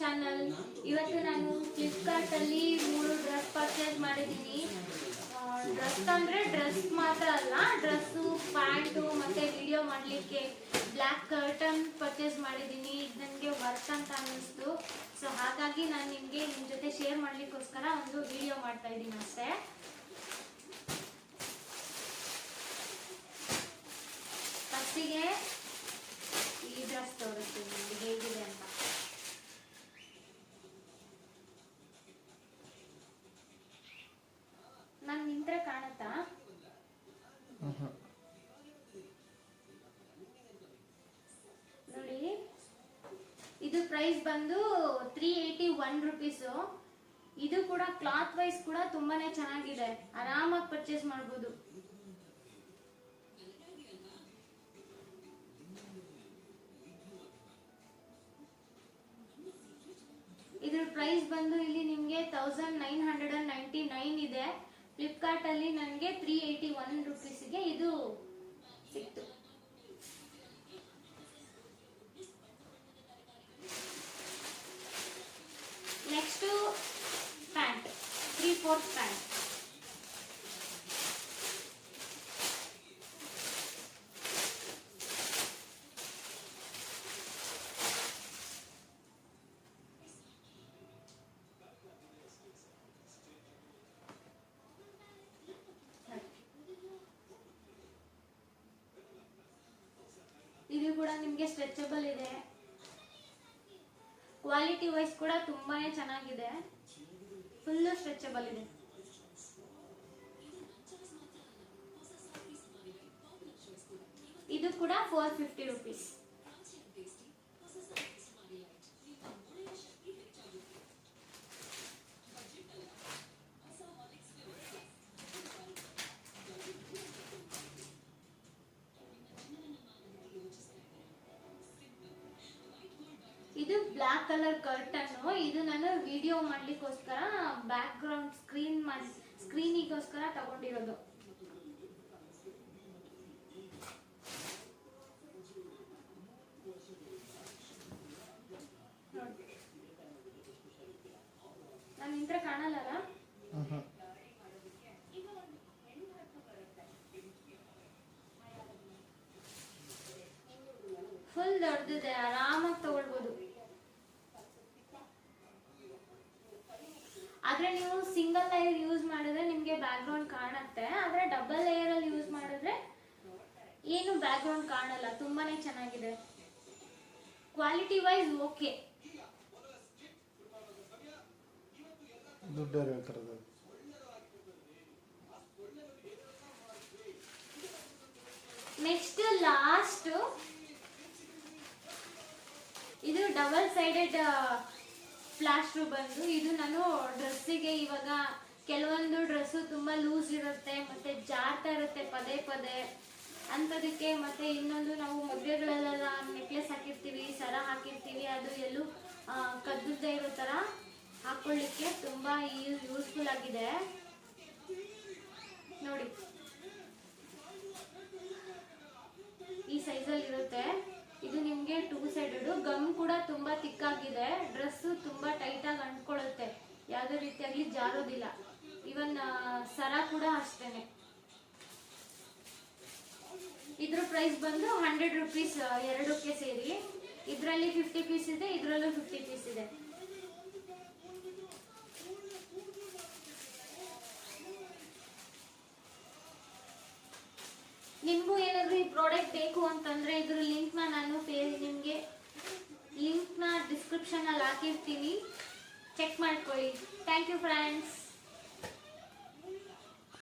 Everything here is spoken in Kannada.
ಚಾನಲ್. ಇವತ್ತು ನಾನು ಫ್ಲಿಪ್ಕಾರ್ಟ್ ಅಲ್ಲಿ ಮೂರು ಡ್ರೆಸ್ ಪರ್ಚೇಸ್ ಮಾಡಿದ್ದೀನಿ. ಡ್ರೆಸ್ ಅಂದ್ರೆ ಡ್ರೆಸ್ ಮಾತ್ರ ಅಲ್ಲ ಡ್ರೆಸ್ಸು ಪ್ಯಾಂಟು ಮತ್ತೆ ವಿಡಿಯೋ ಮಾಡಲಿಕ್ಕೆ ಬ್ಲ್ಯಾಕ್ ಕರ್ಟನ್ ಪರ್ಚೇಸ್ ಮಾಡಿದ್ದೀನಿ. ಇದು ನನಗೆ ವರ್ಕ್ ಅಂತ ಅನ್ನಿಸ್ತು. ಸೊ ಹಾಗಾಗಿ ನಾನು ನಿಮಗೆ ನಿಮ್ಮ ಜೊತೆ ಶೇರ್ ಮಾಡ್ಲಿಕ್ಕೋಸ್ಕರ ಒಂದು ವಿಡಿಯೋ ಮಾಡ್ತಾ ಇದ್ದೀನಿ ಅಷ್ಟೇ. ಫಸ್ಟಿಗೆ ಈ ಡ್ರೆಸ್ ತೋರಿಸ್ತೀನಿ ಹೇಗಿದೆ ಅಂತ ನಾನು ನಿಂತ್ರೆ ಕಾಣುತ್ತಾ? ನೋಡಿ, ಇದು ಪ್ರೈಸ್ ಬಂದು ತ್ರೀ ಏಯ್ಟಿ ಒನ್ ರುಪೀಸು ಇದು ಕೂಡ ಕ್ಲಾತ್ ವೈಸ್ ಕೂಡ ತುಂಬಾನೇ ಚೆನ್ನಾಗಿದೆ. ಆರಾಮಾಗಿ ಪರ್ಚೇಸ್ ಮಾಡ್ಬೋದು. ಇದ್ರ ಪ್ರೈಸ್ ಬಂದು ಇಲ್ಲಿ ನಿಮಗೆ thousand nine hundred and ninety nine ಇದೆ ಫ್ಲಿಪ್ಕಾರ್ಟ್ ಅಲ್ಲಿ ನನಗೆ ತ್ರೀ ಏಯ್ಟಿ ಒನ್ ರುಪೀಸ್ಗೆ ಇದು ಸಿಕ್ತು. Next pant three fourth pant ಇದು ಕೂಡ ಸ್ಟ್ರೆಚಬಲ್ ಇದೆ. ಕ್ವಾಲಿಟಿ ವೈಸ್ ಕೂಡ ತುಂಬಾನೇ ಚೆನ್ನಾಗಿದೆ. ಫುಲ್ಲು ಸ್ಟ್ರೆಚಬಲ್ ಇದೆ. ಇದು ಕೂಡ ಫೋರ್ ಫಿಫ್ಟಿ ರುಪೀಸ್ ಇದು ಬ್ಲಾಕ್ ಕಲರ್ ಕರ್ಟನ್ ಇದು ನಾನು ವಿಡಿಯೋ ಮಾಡ್ಲಿಕ್ಕೋಸ್ಕರ ಬ್ಯಾಕ್ ಗ್ರೌಂಡ್ ಸ್ಕ್ರೀನ್ ಮಾಡಿ ಸ್ಕ್ರೀನಿಗೋಸ್ಕರ ತಗೊಂಡಿರೋದು. ನಾನು ಕಾಣಲ್ಲ ಕಾಣಲ್ಲಲ್ಲ ಫುಲ್ ದೊಡ್ಡದಿದೆ ಆರಾಮಾಗಿ ತಗೊಳ್ಬೋದು. ಆದ್ರೆ ನೀವು ಸಿಂಗಲ್ ಲೇಯರ್ ಯೂಸ್ ಮಾಡಿದ್ರೆ ನಿಮ್ಗೆ ಬ್ಯಾಕ್ ಗ್ರೌಂಡ್ ಕಾಣುತ್ತೆ. ಆದ್ರೆ ಡಬಲ್ ಲೇಯರ್ ಅಲ್ಲಿ ಯೂಸ್ ಮಾಡಿದ್ರೆ ಏನು ಬ್ಯಾಕ್ ಗ್ರೌಂಡ್ ಕಾಣಲ್ಲ ತುಂಬಾನೇ ಚೆನ್ನಾಗಿದೆ. Quality wise okay? Next last ಇದು ಡಬಲ್ ಸೈಡೆಡ್ ಪ್ಲಾಸ್ಟ್ರು ಬಂದು ಇದು ನಾನು ಡ್ರೆಸ್ಸಿಗೆ ಇವಾಗ ಕೆಲವೊಂದು ಡ್ರೆಸ್ಸು ತುಂಬ ಲೂಸ್ ಇರುತ್ತೆ ಮತ್ತೆ ಜಾರ್ತಾ ಇರುತ್ತೆ ಪದೇ ಪದೇ. ಅಂಥದಕ್ಕೆ ಮತ್ತೆ ಇನ್ನೊಂದು ನಾವು ಮದುವೆಗಳಲ್ಲೆಲ್ಲ ನೆಕ್ಲೆಸ್ ಹಾಕಿರ್ತೀವಿ ಸರ ಹಾಕಿರ್ತೀವಿ ಅದು ಎಲ್ಲೂ ಆ, ಕದ್ದದ್ದೇ ಇರೋ ಥರ ಹಾಕೊಳ್ಳಿಕ್ಕೆ ತುಂಬ ಯೂಸ್ಫುಲ್ ಆಗಿದೆ. ನೋಡಿ ಈ ಸೈಜಲ್ಲಿ ಇರುತ್ತೆ ಇದು ನಿಮಗೆ ಟೂ ಸೈಡೆಡ್ ಗಮ್ ಕೂಡ ತುಂಬಾ ತಿಕ್ಕಾಗಿದೆ ಡ್ರೆಸ್ ತುಂಬಾ ಟೈಟ್ ಆಗಿ ಅಂಟ್ಕೊಳ್ಳುತ್ತೆ ರೀತಿಯಾಗಿ ಜಾರೋದಿಲ್ಲ. ಇವನ್ ಸರ ಕೂಡ ಅಷ್ಟೇನೆ. ಇದ್ರ ಪ್ರೈಸ್ ಬಂದು ಹಂಡ್ರೆಡ್ ರುಪೀಸ್ ಎರಡಕ್ಕೆ ಸೇರಿ. ಇದರಲ್ಲಿ ಫಿಫ್ಟಿ ಪೀಸ್ ಇದೆ, ಇದ್ರಲ್ಲೂ ಫಿಫ್ಟಿ ಪೀಸ್ ಇದೆ. ನಿಮ್ಗೂ ಏನಾದ್ರು ಈ ಪ್ರಾಡಕ್ಟ್ ಬೇಕು ಅಂತಂದ್ರೆ ಇದ್ರ ಲಿಂಕ್ನ ನಾನು ಫೇ ನಿಮಗೆ ಲಿಂಕ್ನ ಡಿಸ್ಕ್ರಿಪ್ಷನಲ್ಲಿ ಹಾಕಿರ್ತೀನಿ. ಚೆಕ್ ಮಾಡ್ಕೊಳ್ಳಿ ಥ್ಯಾಂಕ್ ಯು ಫ್ರೆಂಡ್ಸ್